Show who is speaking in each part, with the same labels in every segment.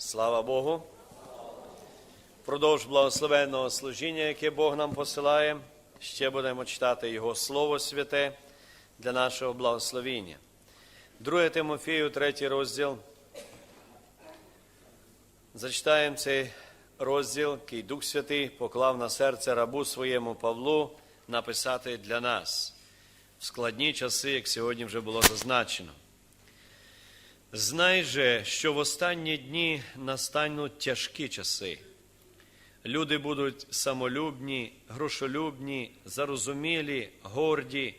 Speaker 1: Слава Богу. Впродовж благословенного служіння, яке Бог нам посилає, ще будемо читати Його Слово Святе для нашого благословіння. 2 Тимофію, 3 розділ. Зачитаємо цей розділ, який Дух Святий поклав на серце рабу своєму Павлу написати для нас в складні часи, як сьогодні вже було зазначено. Знай же, що в останні дні настануть тяжкі часи. Люди будуть самолюбні, грошолюбні, зарозумілі, горді,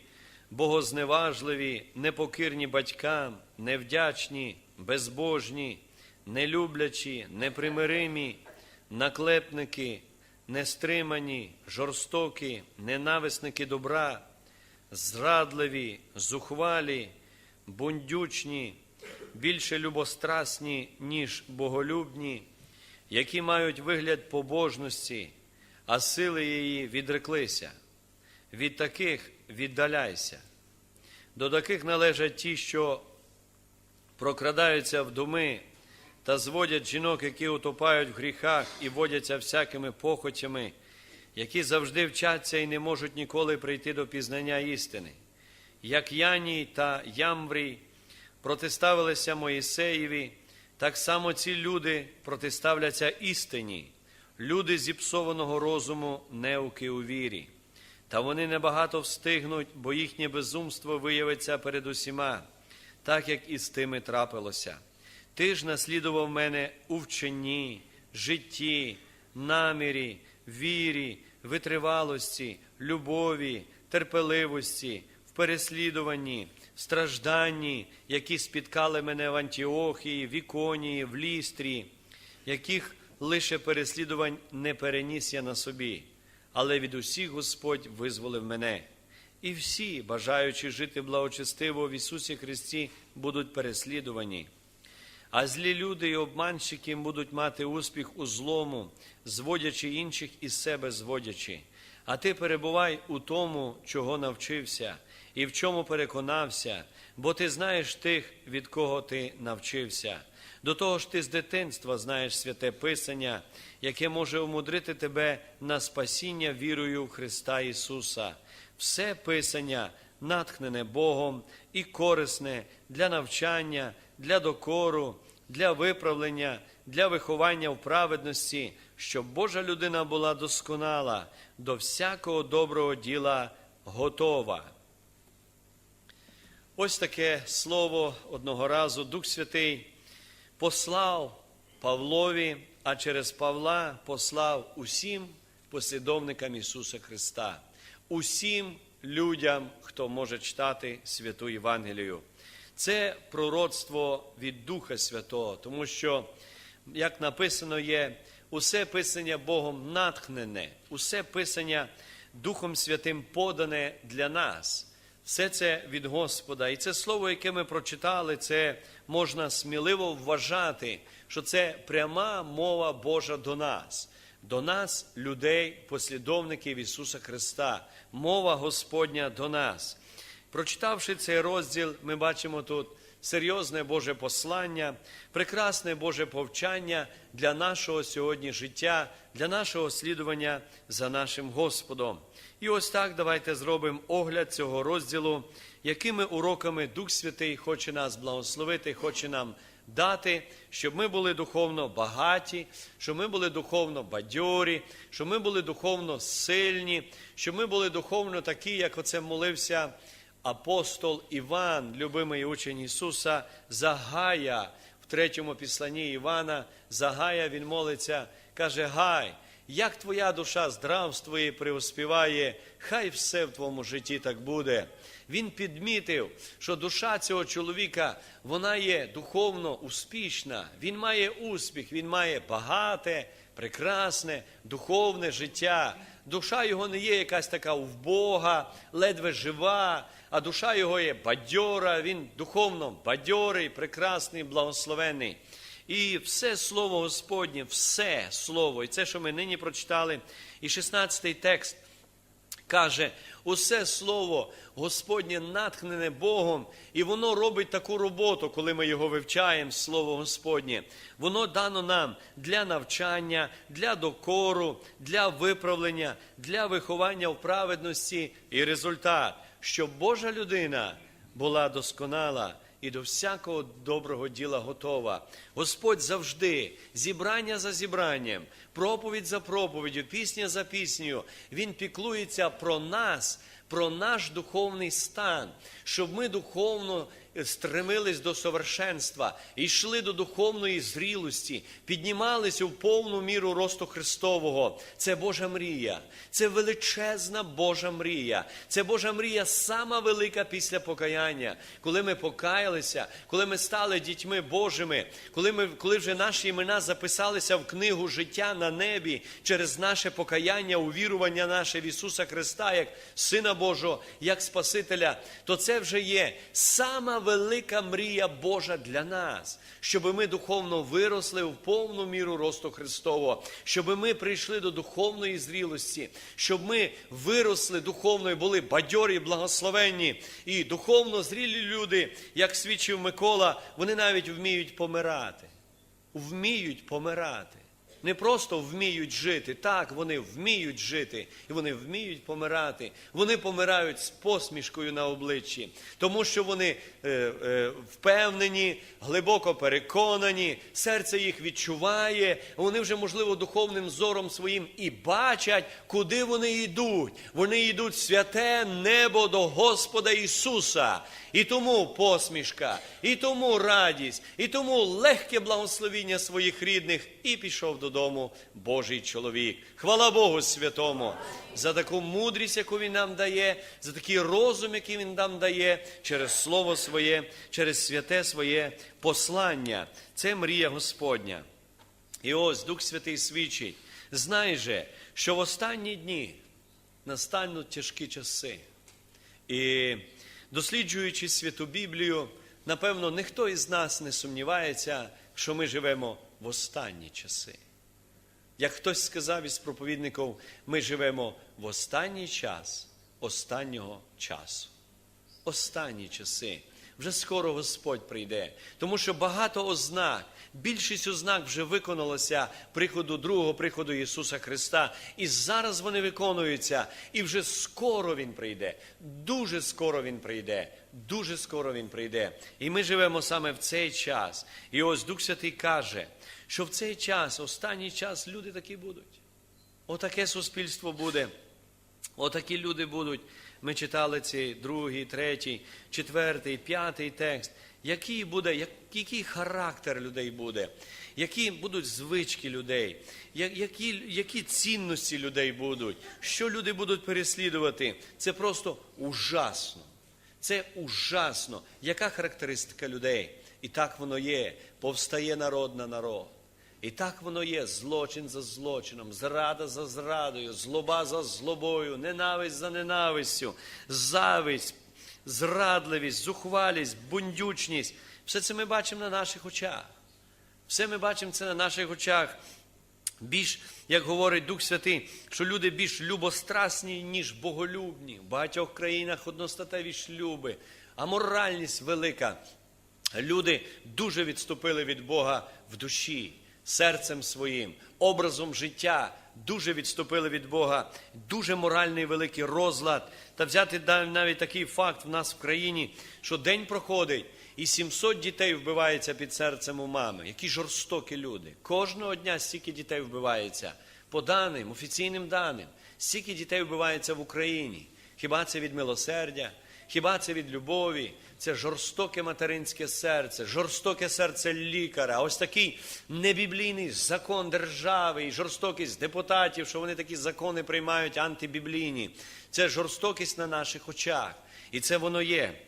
Speaker 1: богозневажливі, непокірні батькам, невдячні, безбожні, нелюблячі, непримиримі, наклепники, нестримані, жорстокі, ненависники добра, зрадливі, зухвалі, бундючні, більше любострасні, ніж боголюбні, які мають вигляд побожності, а сили її відреклися. Від таких віддаляйся. До таких належать ті, що прокрадаються в думи та зводять жінок, які утопають в гріхах і водяться всякими похотями, які завжди вчаться і не можуть ніколи прийти до пізнання істини. Як Яній та Ямврій протиставилися Моїсеєві, так само ці люди протиставляться істині, люди зіпсованого розуму, неуки у вірі. Та вони небагато встигнуть, бо їхнє безумство виявиться перед усіма, так як і з тими трапилося. Ти ж наслідував мене у вченні, житті, намірі, вірі, витривалості, любові, терпеливості, в переслідуванні, стражданні, які спіткали мене в Антіохії, в Іконії, в Лістрі, яких лише переслідувань не переніс я на собі, але від усіх Господь визволив мене. І всі, бажаючи жити благочестиво в Ісусі Христі, будуть переслідувані. А злі люди і обманщики будуть мати успіх у злому, зводячи інших із себе зводячи. А ти перебувай у тому, чого навчився, і в чому переконався, бо ти знаєш тих, від кого ти навчився. До того ж, ти з дитинства знаєш святе Писання, яке може умудрити тебе на спасіння вірою в Христа Ісуса. Все Писання натхнене Богом і корисне для навчання, для докору, для виправлення, для виховання в праведності, щоб Божа людина була досконала, до всякого доброго діла готова. Ось таке слово одного разу Дух Святий послав Павлові, а через Павла послав усім послідовникам Ісуса Христа, усім людям, хто може читати святу Євангелію. Це пророцтво від Духа Святого, тому що, як написано є, усе писання Богом натхнене, усе писання Духом Святим подане для нас. Все це від Господа. І це слово, яке ми прочитали, це можна сміливо вважати, що це пряма мова Божа до нас, до нас, людей, послідовників Ісуса Христа, мова Господня до нас. Прочитавши цей розділ, ми бачимо тут серйозне Боже послання, прекрасне Боже повчання для нашого сьогодні життя, для нашого слідування за нашим Господом. І ось так давайте зробимо огляд цього розділу, якими уроками Дух Святий хоче нас благословити, хоче нам дати, щоб ми були духовно багаті, щоб ми були духовно бадьорі, щоб ми були духовно сильні, щоб ми були духовно такі, як оце молився апостол Іван, любимий учень Ісуса, Загая. В третьому післанні Івана, Загая він молиться, каже: Гай, як твоя душа здравствує, і преуспіває, хай все в твоєму житті так буде. Він підмітив, що душа цього чоловіка вона є духовно успішна, він має успіх, він має багате, прекрасне, духовне життя. Душа його не є якась така вбога, ледве жива, а душа його є бадьора, він духовно бадьорий, прекрасний, благословений. І все слово Господнє, все слово, і це, що ми нині прочитали, і 16-й текст Каже, усе слово Господнє натхнене Богом, і воно робить таку роботу, коли ми його вивчаємо, слово Господнє. Воно дано нам для навчання, для докору, для виправлення, для виховання в праведності. І результат, щоб Божа людина була досконала і до всякого доброго діла готова. Господь завжди, зібрання за зібранням, проповідь за проповіддю, пісня за піснею, Він піклується про нас, про наш духовний стан, щоб ми духовно стремились до совершенства, йшли до духовної зрілості, піднімалися в повну міру росту Христового. Це Божа мрія, це величезна Божа мрія. Це Божа мрія сама велика після покаяння, коли ми покаялися, коли ми стали дітьми Божими, коли ми, коли вже наші імена записалися в книгу життя на небі через наше покаяння, увірування наше в Ісуса Христа, як Сина Божого, як Спасителя, то це вже є сама велика мрія Божа для нас, щоб ми духовно виросли в повну міру росту Христового, щоб ми прийшли до духовної зрілості, щоб ми виросли духовно і були бадьорі, благословенні і духовно зрілі люди, як свідчив Микола, вони навіть вміють помирати. Вміють помирати. Не просто вміють жити, так, вони вміють жити, і вони вміють помирати. Вони помирають з посмішкою на обличчі, тому що вони е, е, впевнені, глибоко переконані, серце їх відчуває, вони вже, можливо, духовним зором своїм і бачать, куди вони йдуть. Вони йдуть в святе небо до Господа Ісуса. І тому посмішка, і тому радість, і тому легке благословіння своїх рідних, і пішов додому Божий чоловік. Хвала Богу святому за таку мудрість, яку Він нам дає, за такий розум, який Він нам дає, через Слово своє, через святе своє послання. Це мрія Господня. І ось Дух Святий свідчить, знай же, що в останні дні настануть тяжкі часи. І досліджуючи святу Біблію, напевно, ніхто із нас не сумнівається, що ми живемо в останні часи. Як хтось сказав із проповідників, ми живемо в останній час останнього часу. Останні часи. Вже скоро Господь прийде, тому що багато ознак, більшість ознак вже виконалося приходу другого приходу Ісуса Христа. І зараз вони виконуються, і вже скоро Він прийде. Дуже скоро Він прийде. Дуже скоро Він прийде. І ми живемо саме в цей час. І ось Дух Святий каже, що в цей час, останній час, люди такі будуть. Отаке суспільство буде. Отакі люди будуть. Ми читали ці другий, третій, четвертий, п'ятий текст. Який буде, який характер людей буде, які будуть звички людей, які, які цінності людей будуть, що люди будуть переслідувати. Це просто ужасно. Це ужасно. Яка характеристика людей? І так воно є. Повстає народ на народ. І так воно є: злочин за злочином, зрада за зрадою, злоба за злобою, ненависть за ненавистю, зависть, зрадливість, зухвалість, бундючність. Все це ми бачимо на наших очах. Все ми бачимо це на наших очах. Більш, як говорить Дух Святий, що люди більш любострасні, ніж боголюбні. В багатьох країнах одностатеві шлюби, моральність велика. Люди дуже відступили від Бога в душі, серцем своїм, образом життя, дуже відступили від Бога, дуже моральний великий розлад. Та взяти навіть такий факт в нас в країні, що день проходить, і 700 дітей вбивається під серцем у мами. Які жорстокі люди. Кожного дня стільки дітей вбивається. По даним, офіційним даним, стільки дітей вбивається в Україні. Хіба це від милосердя? Хіба це від любові? Це жорстоке материнське серце, жорстоке серце лікаря. Ось такий небіблійний закон держави і жорстокість депутатів, що вони такі закони приймають антибіблійні. Це жорстокість на наших очах. І це воно є.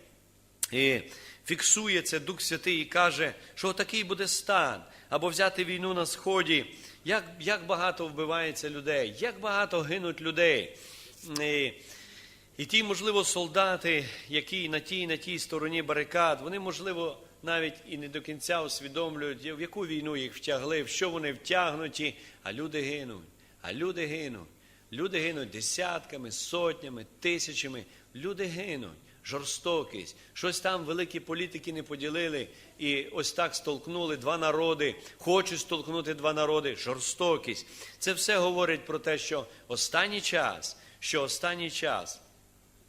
Speaker 1: І фіксує це Дух Святий і каже, що такий буде стан, або взяти війну на сході. Як, як багато вбивається людей, як багато гинуть людей. І, і ті, можливо, солдати, які на тій, на тій стороні барикад, вони, можливо, навіть і не до кінця усвідомлюють, в яку війну їх втягли, в що вони втягнуті, а люди гинуть, а люди гинуть. Люди гинуть десятками, сотнями, тисячами. Люди гинуть. Жорстокість, щось там великі політики не поділили, і ось так столкнули два народи, хочуть столкнути два народи, жорстокість. Це все говорить про те, що останній час, що останній час.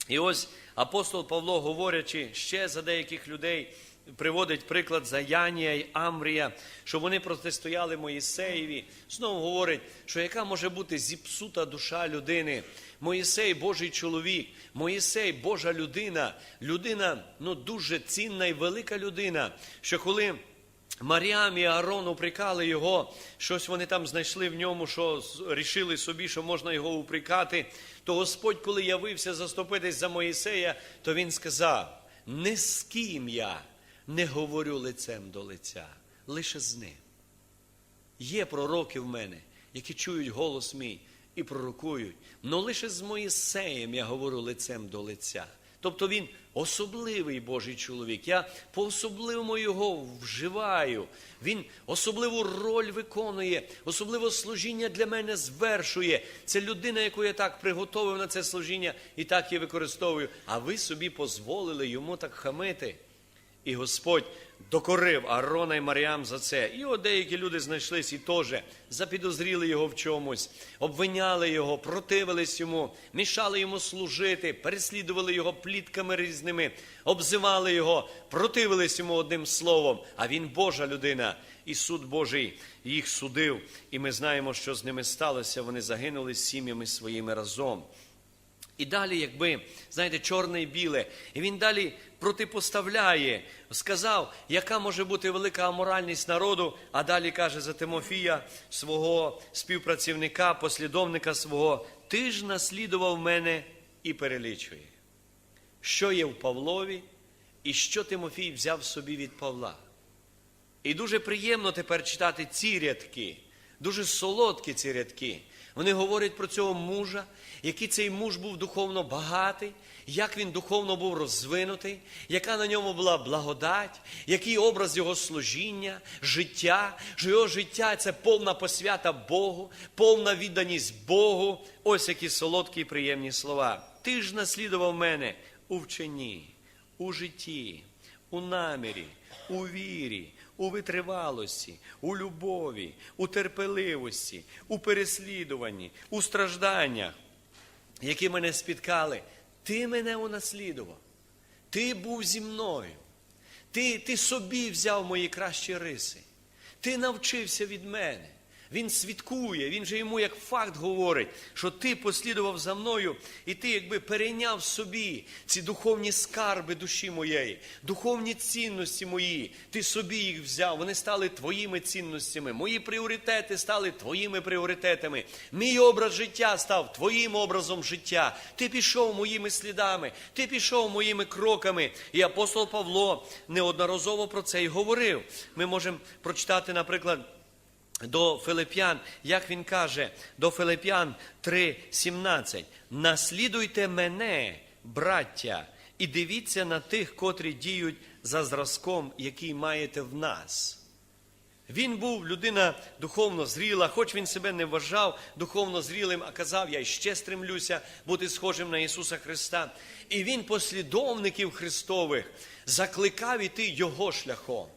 Speaker 1: І ось апостол Павло, говорячи ще за деяких людей, приводить приклад за Янія і Амрія, що вони протистояли Моїсеєві. Знову говорить, що яка може бути зіпсута душа людини. Моїсей Божий чоловік, Моїсей Божа людина, людина ну, дуже цінна і велика людина, що коли Маріам і Аарон упрекали його, щось вони там знайшли в ньому, що рішили собі, що можна його упрекати, то Господь, коли явився заступитись за Моїсея, то він сказав: не з ким я не говорю лицем до лиця, лише з ним. Є пророки в мене, які чують голос мій і пророкують. але лише з Моїсеєм я говорю лицем до лиця. Тобто він особливий Божий чоловік. Я по-особливому його вживаю. Він особливу роль виконує, особливе служіння для мене звершує. Це людина, яку я так приготовив на це служіння і так її використовую. А ви собі дозволили йому так хамити. І Господь докорив Аарона і Маріам за це. І от деякі люди знайшлись і теж запідозріли його в чомусь, обвиняли його, противились йому, мішали йому служити, переслідували його плітками різними, обзивали його, противились йому одним словом. А він Божа людина, і суд Божий їх судив. І ми знаємо, що з ними сталося. Вони загинули з сім'ями своїми разом. І далі, якби, знаєте, чорне і біле. І він далі протипоставляє, сказав, яка може бути велика аморальність народу, а далі каже за Тимофія, свого співпрацівника, послідовника свого, ти ж наслідував мене і перелічує. Що є в Павлові, і що Тимофій взяв собі від Павла. І дуже приємно тепер читати ці рядки, дуже солодкі ці рядки. Вони говорять про цього мужа, який цей муж був духовно багатий, як він духовно був розвинутий, яка на ньому була благодать, який образ його служіння, життя, що його життя це повна посвята Богу, повна відданість Богу. Ось які солодкі і приємні слова. Ти ж наслідував мене у вченні, у житті, у намірі, у вірі, у витривалості, у любові, у терпеливості, у переслідуванні, у стражданнях, які мене спіткали. Ти мене унаслідував. Ти був зі мною. Ти, ти собі взяв мої кращі риси. Ти навчився від мене. Він свідкує, він же йому як факт говорить, що ти послідував за мною, і ти якби перейняв собі ці духовні скарби душі моєї, духовні цінності мої. Ти собі їх взяв, вони стали твоїми цінностями. Мої пріоритети стали твоїми пріоритетами. Мій образ життя став твоїм образом життя. Ти пішов моїми слідами, ти пішов моїми кроками. І апостол Павло неодноразово про це й говорив. Ми можемо прочитати, наприклад до Филип'ян, як він каже, до Филип'ян 3:17. Наслідуйте мене, браття, і дивіться на тих, котрі діють за зразком, який маєте в нас. Він був людина духовно зріла, хоч він себе не вважав духовно зрілим, а казав, я ще стремлюся бути схожим на Ісуса Христа. І він послідовників Христових закликав іти Його шляхом,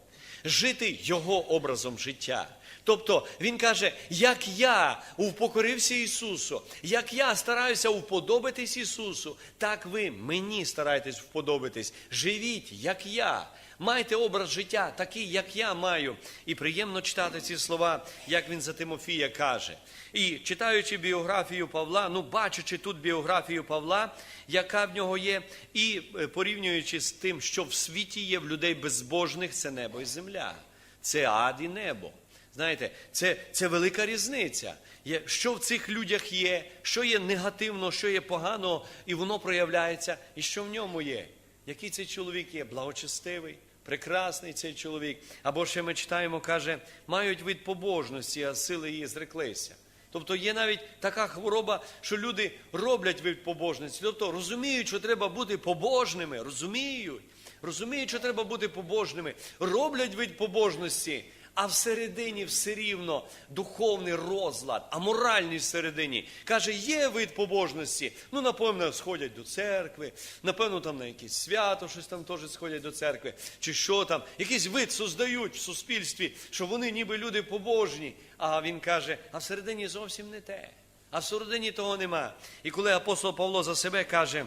Speaker 1: жити Його образом життя. Тобто він каже, як я упокорився Ісусу, як я стараюся вподобатись Ісусу, так ви мені старайтесь вподобатись. Живіть, як я. Майте образ життя, такий, як я маю. І приємно читати ці слова, як він за Тимофія каже. І читаючи біографію Павла, ну бачачи тут біографію Павла, яка в нього є, і е, порівнюючи з тим, що в світі є в людей безбожних, це небо і земля, це ад і небо. Знаєте, це, це велика різниця. Є, що в цих людях є, що є негативно, що є погано, і воно проявляється, і що в ньому є. Який цей чоловік є? Благочестивий, прекрасний цей чоловік. Або ще ми читаємо, каже, мають вид побожності, а сили її зреклися. Тобто є навіть така хвороба, що люди роблять вид побожності. Тобто розуміють, що треба бути побожними, розуміють, розуміють, що треба бути побожними, роблять вид побожності, а всередині все рівно духовний розлад, а моральний всередині. Каже, є вид побожності. Ну, напевно, сходять до церкви, напевно, там на якесь свято щось там теж сходять до церкви, чи що там, якийсь вид создають в суспільстві, що вони ніби люди побожні. А він каже, а всередині зовсім не те. А всередині того нема. І коли апостол Павло за себе каже,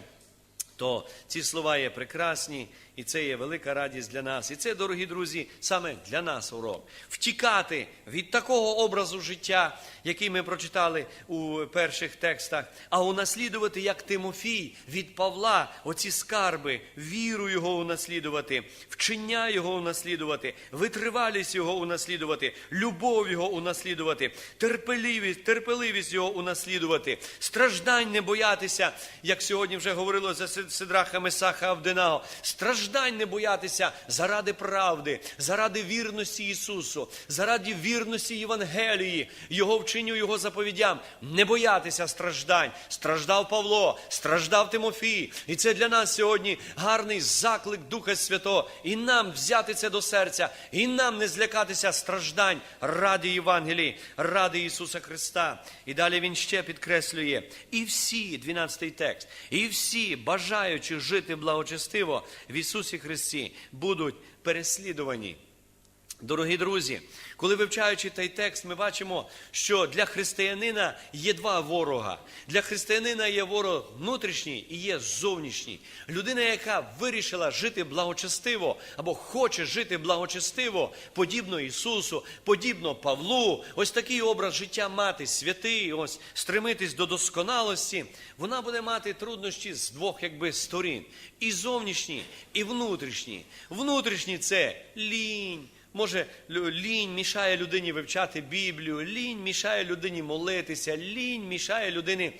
Speaker 1: то ці слова є прекрасні, і це є велика радість для нас. І це, дорогі друзі, саме для нас урок. Втікати від такого образу життя, який ми прочитали у перших текстах, а унаслідувати, як Тимофій, від Павла, оці скарби, віру його унаслідувати, вчення його унаслідувати, витривалість його унаслідувати, любов його унаслідувати, терпеливість, терпеливість його унаслідувати, страждань не боятися, як сьогодні вже говорило за Сидраха Месаха Авденаго, страждань не боятися заради правди, заради вірності Ісусу, заради вірності Євангелії, Його вченню, Його заповідям. Не боятися страждань. Страждав Павло, страждав Тимофій. І це для нас сьогодні гарний заклик Духа Святого. І нам взяти це до серця, і нам не злякатися страждань ради Євангелії, ради Ісуса Христа. І далі він ще підкреслює: і всі, 12 текст, і всі, бажаючи жити благочестиво в Ісусі Христі, будуть переслідувані. Дорогі друзі, коли вивчаючи той текст, ми бачимо, що для християнина є два ворога. Для християнина є ворог внутрішній і є зовнішній. Людина, яка вирішила жити благочестиво або хоче жити благочестиво, подібно Ісусу, подібно Павлу, ось такий образ життя мати, святий, ось стремитись до досконалості, вона буде мати труднощі з двох якби сторін: і зовнішні, і внутрішні. Внутрішні це лінь. Може, лінь мішає людині вивчати Біблію, лінь мішає людині молитися, лінь мішає людині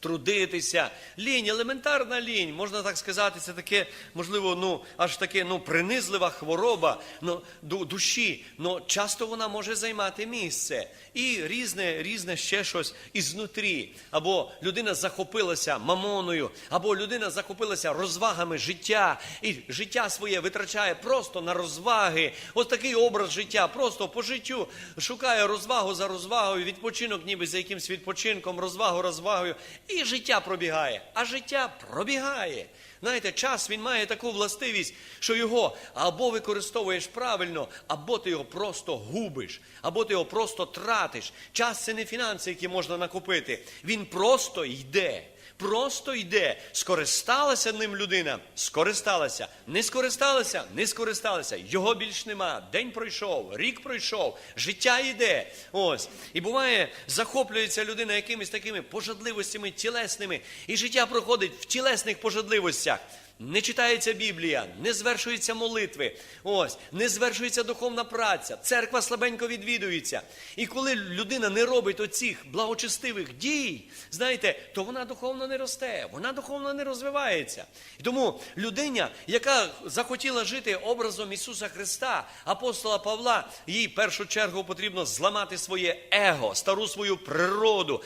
Speaker 1: трудитися. Лінь, елементарна лінь, можна так сказати, це таке, можливо, ну, аж таке ну, принизлива хвороба ну, ду- душі. Ну, часто вона може займати місце. І різне, різне ще щось ізнутрі. Або людина захопилася мамоною, або людина захопилася розвагами життя, і життя своє витрачає просто на розваги. Ось такий образ життя, просто по життю шукає розвагу за розвагою, відпочинок ніби за якимсь відпочинком, розвагу розвагою. І життя пробігає. А життя пробігає. Знаєте, час він має таку властивість, що його або використовуєш правильно, або ти його просто губиш, або ти його просто тратиш. Час це не фінанси, які можна накопити. Він просто йде. Просто йде. Скористалася ним людина, скористалася. Не скористалася, не скористалася. Його більш нема. День пройшов, рік пройшов, життя йде. Ось. І буває, захоплюється людина якимись такими пожадливостями тілесними, і життя проходить в тілесних пожадливостях. Не читається Біблія, не звершуються молитви, ось, не звершується духовна праця, церква слабенько відвідується. І коли людина не робить оцих благочестивих дій, знаєте, то вона духовно не росте, вона духовно не розвивається. І тому людиня, яка захотіла жити образом Ісуса Христа, апостола Павла, їй в першу чергу потрібно зламати своє его, стару свою природу,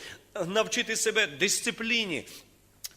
Speaker 1: навчити себе дисципліні.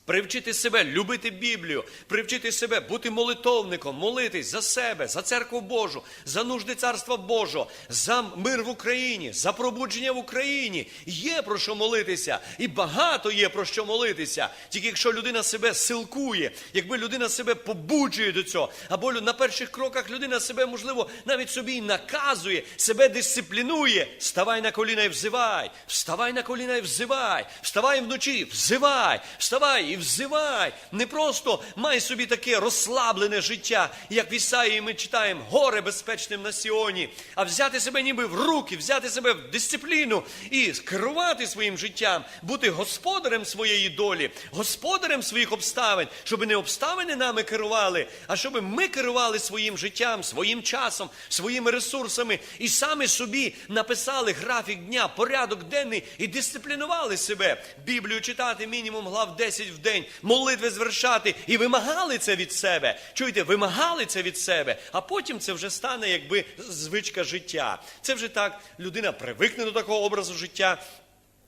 Speaker 1: Привчити себе любити Біблію, привчити себе бути молитовником, молитись за себе, за церкву Божу, за нужди царства Божого, за мир в Україні, за пробудження в Україні. Є про що молитися, і багато є про що молитися. Тільки якщо людина себе силкує, якби людина себе побуджує до цього, або на перших кроках людина себе, можливо, навіть собі й наказує, себе дисциплінує. Вставай на коліна і взивай, вставай на коліна і взивай, вставай вночі, взивай, вставай і взивай. Не просто май собі таке розслаблене життя, як в Ісаїї ми читаємо, горе безпечним на Сіоні, а взяти себе ніби в руки, взяти себе в дисципліну і керувати своїм життям, бути господарем своєї долі, господарем своїх обставин, щоб не обставини нами керували, а щоб ми керували своїм життям, своїм часом, своїми ресурсами і саме собі написали графік дня, порядок денний і дисциплінували себе. Біблію читати мінімум глав 10 в день, молитви звершати і вимагали це від себе. Чуєте, вимагали це від себе, а потім це вже стане якби звичка життя. Це вже так людина привикне до такого образу життя.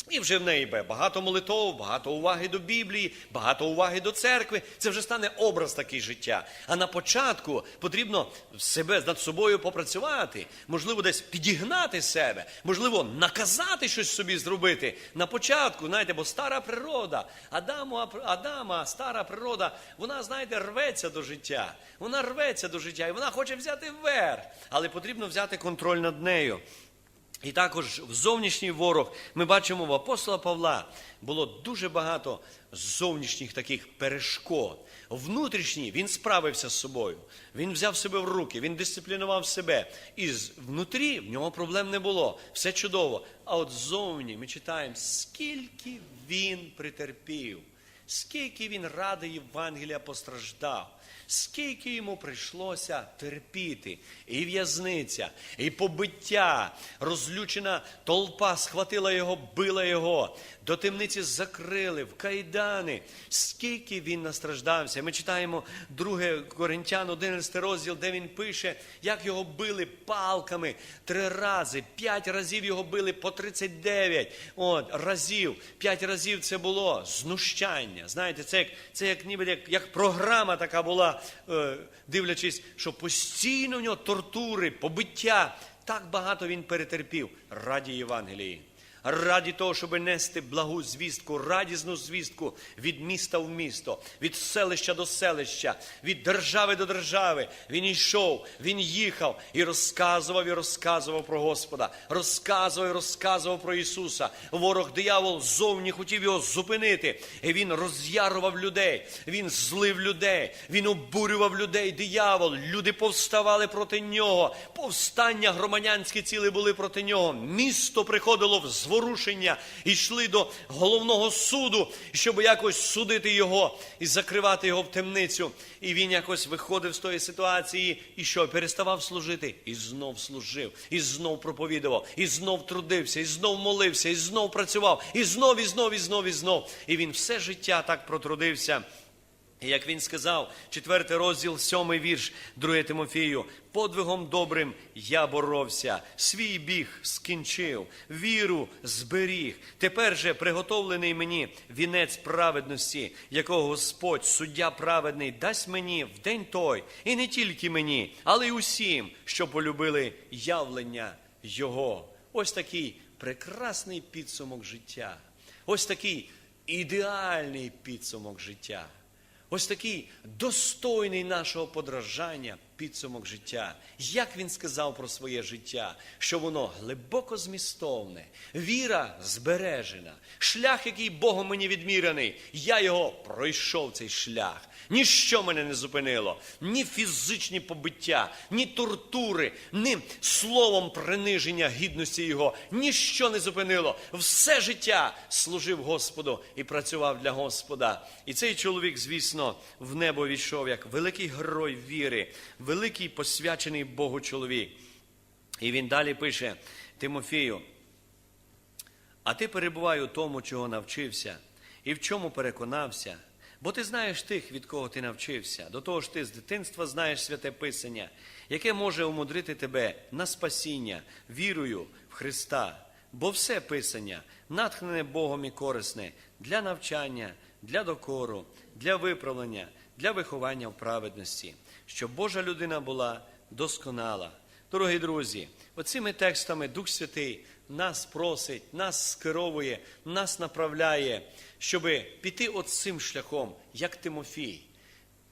Speaker 1: І вже в неї буде багато молитов, багато уваги до Біблії, багато уваги до церкви. Це вже стане образ такий життя. А на початку потрібно себе над собою попрацювати, можливо, десь підігнати себе, можливо, наказати щось собі зробити. На початку, знаєте, бо стара природа, Адаму, Адама, стара природа, вона, знаєте, рветься до життя. Вона рветься до життя, і вона хоче взяти вверх, але потрібно взяти контроль над нею. І також в зовнішній ворог ми бачимо в апостола Павла було дуже багато зовнішніх таких перешкод. Внутрішній він справився з собою. Він взяв себе в руки, він дисциплінував себе. І внутрі в нього проблем не було. Все чудово. А от зовні ми читаємо, скільки він претерпів, скільки він ради Євангелія постраждав. Скільки йому прийшлося терпіти, і в'язниця, і побиття, розлючена толпа схватила його, била його, до темниці закрили, в кайдани. Скільки він настраждався. Ми читаємо 2 Коринтян, 11 розділ, де він пише, як його били палками три рази, п'ять разів його били по 39 от, разів. П'ять разів це було знущання. Знаєте, це як, це як ніби як, як програма така була, е, дивлячись, що постійно в нього тортури, побиття. Так багато він перетерпів раді Євангелії. Раді того, щоб нести благу звістку, радісну звістку від міста в місто, від селища до селища, від держави до держави. Він йшов, він їхав і розказував і розказував про Господа, розказував і розказував про Ісуса. Ворог диявол зовні хотів його зупинити. І він роз'ярував людей, він злив людей, він обурював людей. Диявол, люди повставали проти нього. Повстання громадянські ціли були проти нього. Місто приходило в зворушення, і йшли до головного суду, щоб якось судити його і закривати його в темницю. І він якось виходив з тої ситуації, і що переставав служити, і знов служив, і знов проповідував, і знов трудився, і знов молився, і знов працював, і знов, і знов, і знов, і знов. І він все життя так протрудився. І як він сказав, четвертий розділ, сьомий вірш, 2 Тимофію, подвигом добрим я боровся, свій біг скінчив, віру зберіг. Тепер же приготовлений мені вінець праведності, якого Господь, суддя праведний, дасть мені в день той, і не тільки мені, але й усім, що полюбили явлення Його. Ось такий прекрасний підсумок життя. Ось такий ідеальний підсумок життя. Ось такий достойний нашого подражання підсумок життя. Як він сказав про своє життя, що воно глибоко змістовне, віра збережена, шлях, який Богом мені відмірений, я його пройшов цей шлях. Ніщо мене не зупинило, ні фізичні побиття, ні тортури, ні словом приниження гідності його, ніщо не зупинило. Все життя служив Господу і працював для Господа. І цей чоловік, звісно, в небо війшов як великий герой віри, великий посвячений Богу чоловік. І він далі пише Тимофію. А ти перебувай у тому, чого навчився, і в чому переконався, бо ти знаєш тих, від кого ти навчився. До того ж, ти з дитинства знаєш святе Писання, яке може умудрити тебе на спасіння вірою в Христа. Бо все Писання натхнене Богом і корисне для навчання, для докору, для виправлення, для виховання в праведності, щоб Божа людина була досконала. Дорогі друзі, оцими текстами Дух Святий нас просить, нас скеровує, нас направляє, щоб піти от цим шляхом, як Тимофій,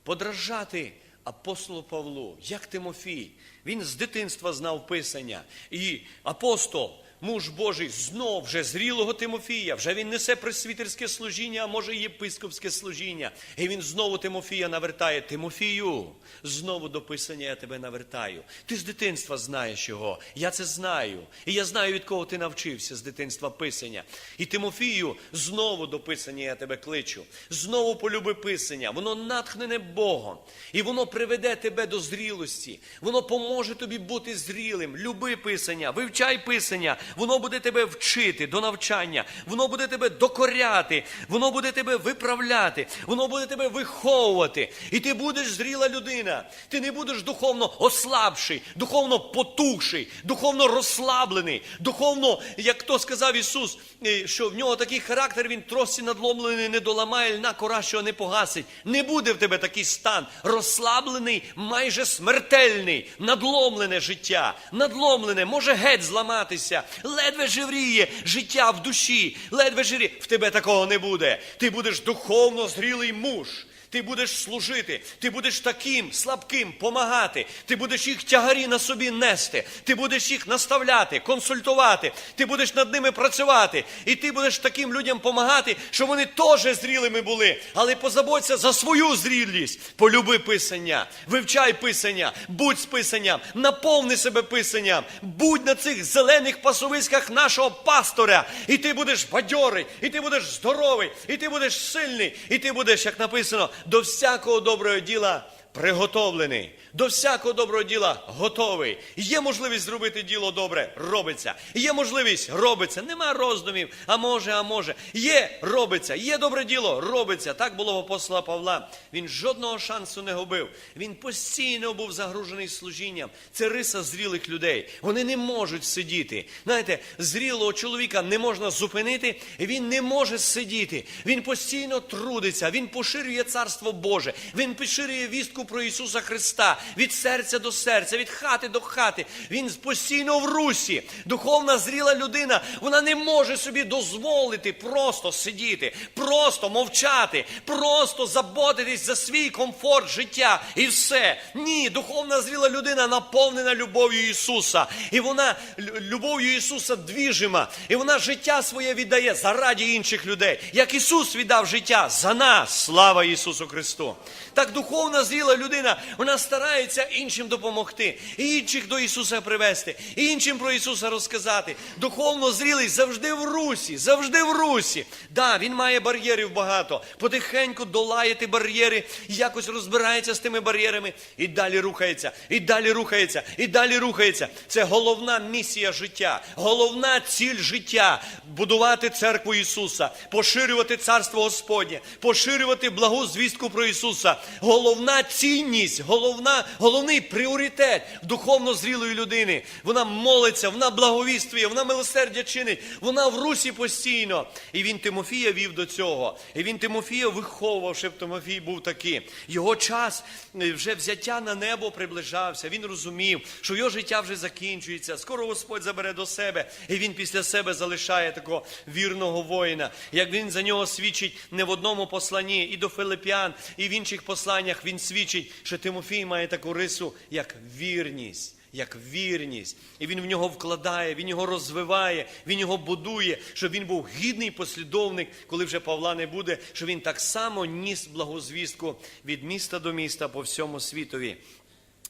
Speaker 1: подражати апостолу Павлу, як Тимофій. Він з дитинства знав Писання. І апостол, муж Божий, знов вже зрілого Тимофія, вже він несе пресвітерське служіння, а може і єпископське служіння. І він знову Тимофія навертає. Тимофію, знову до Писання я тебе навертаю. Ти з дитинства знаєш його. Я це знаю. І я знаю, від кого ти навчився з дитинства Писання. І Тимофію, знову до Писання я тебе кличу. Знову полюби Писання. Воно натхнене Богом. І воно приведе тебе до зрілості. Воно поможе тобі бути зрілим. Люби Писання, вивчай Писання, воно буде тебе вчити до навчання, воно буде тебе докоряти, воно буде тебе виправляти, воно буде тебе виховувати. І ти будеш зріла людина. Ти не будеш духовно ослабший, духовно потухший, духовно розслаблений, духовно, як то сказав Ісус, е, що в нього такий характер, він тросі надломлений, не доламає, льна кора, що не погасить. Не буде в тебе такий стан, розслаблений, майже смертельний, надломлене життя, надломлене, може геть зламатися, ледве живріє життя в душі, ледве живріє. В тебе такого не буде. Ти будеш духовно зрілий муж. Ти будеш служити, ти будеш таким слабким помагати, ти будеш їх тягарі на собі нести, ти будеш їх наставляти, консультувати, ти будеш над ними працювати, і ти будеш таким людям помагати, щоб вони теж зрілими були. Але позаботься за свою зрілість. Полюби писання, вивчай писання, будь з писанням, наповни себе писанням, будь на цих зелених пасовиськах нашого пастора, і ти будеш бадьорий, і ти будеш здоровий, і ти будеш сильний, і ти будеш, як написано, до всякого доброго діла приготовлений. До всякого доброго діла готовий. Є можливість зробити діло добре, робиться. Є можливість, робиться. Нема роздумів. А може, а може. Є, робиться. Є добре діло, робиться. Так було в апостола Павла. Він жодного шансу не губив. Він постійно був загружений служінням. Це риса зрілих людей. Вони не можуть сидіти. Знаєте, зрілого чоловіка не можна зупинити, він не може сидіти. Він постійно трудиться, він поширює царство Боже, він поширює вістку про Ісуса Христа від серця до серця, від хати до хати. Він постійно в русі. Духовна зріла людина, вона не може собі дозволити просто сидіти, просто мовчати, просто заботитись за свій комфорт життя і все. Ні, духовна зріла людина наповнена любов'ю Ісуса. І вона лю- любов'ю Ісуса двіжима. І вона життя своє віддає заради інших людей. Як Ісус віддав життя за нас. Слава Ісусу Христу. Так духовна зріла людина, вона старається іншим допомогти, інших до Ісуса привести, іншим про Ісуса розказати. Духовно зрілий завжди в русі, завжди в русі. Да, він має бар'єрів багато. Потихеньку долає ті бар'єри, якось розбирається з тими бар'єрами і далі рухається, і далі рухається, і далі рухається. Це головна місія життя, головна ціль життя будувати церкву Ісуса, поширювати царство Господнє, поширювати благу звістку про Ісуса. Головна цінність, головна, головний пріоритет духовно зрілої людини. Вона молиться, вона благовіствує, вона милосердя чинить, вона в русі постійно. І він Тимофія вів до цього. І він Тимофія виховував, щоб Тимофій був такий. Його час е, вже взяття на небо приближався. Він розумів, що його життя вже закінчується. Скоро Господь забере до себе, і він після себе залишає такого вірного воїна. Як він за нього свідчить не в одному посланні, і до Филип'ян, і в інших посланнях він свідчить, що Тимофій має таку рису, як вірність. Як вірність, і він в нього вкладає, він його розвиває, він його будує, щоб він був гідний послідовник, коли вже Павла не буде, щоб він так само ніс благозвістку від міста до міста по всьому світові.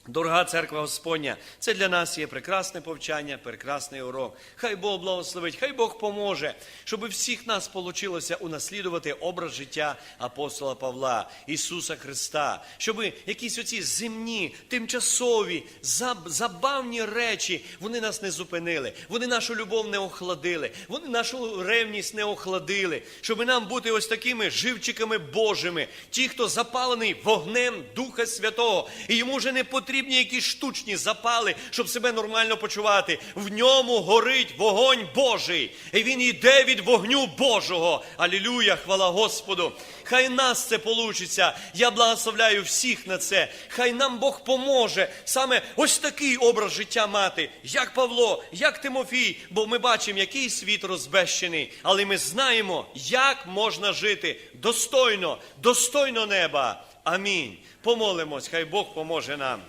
Speaker 1: Дорога церква Господня, це для нас є прекрасне повчання, прекрасний урок. Хай Бог благословить, хай Бог поможе, щоб всіх нас вийшло унаслідувати образ життя апостола Павла, Ісуса Христа, щоб якісь оці земні, тимчасові, забавні речі вони нас не зупинили, вони нашу любов не охладили, вони нашу ревність не охладили, щоб нам бути ось такими живчиками Божими, ті, хто запалений вогнем Духа Святого, і йому вже не потрібні якісь штучні запали, щоб себе нормально почувати. В ньому горить вогонь Божий, і він йде від вогню Божого. Алілюя, хвала Господу. Хай нас це получиться. Я благословляю всіх на це. Хай нам Бог поможе саме ось такий образ життя мати, як Павло, як Тимофій, бо ми бачимо, який світ розбещений, але ми знаємо, як можна жити достойно, достойно неба. Амінь. Помолимось, хай Бог поможе нам.